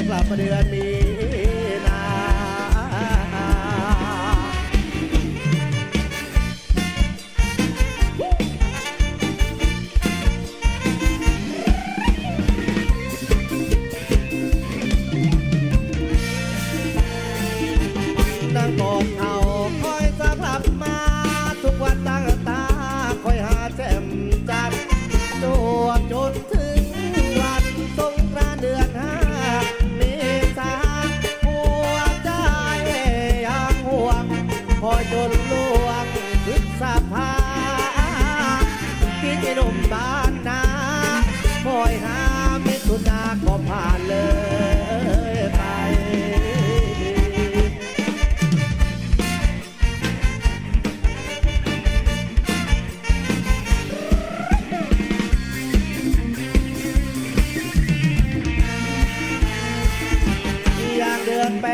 จะกลับมาเดือนมีนานั่งบอกเขาคอยจะกลับมา อยหามิถุนาก็ผ่านเลยไป อยากเดืนแป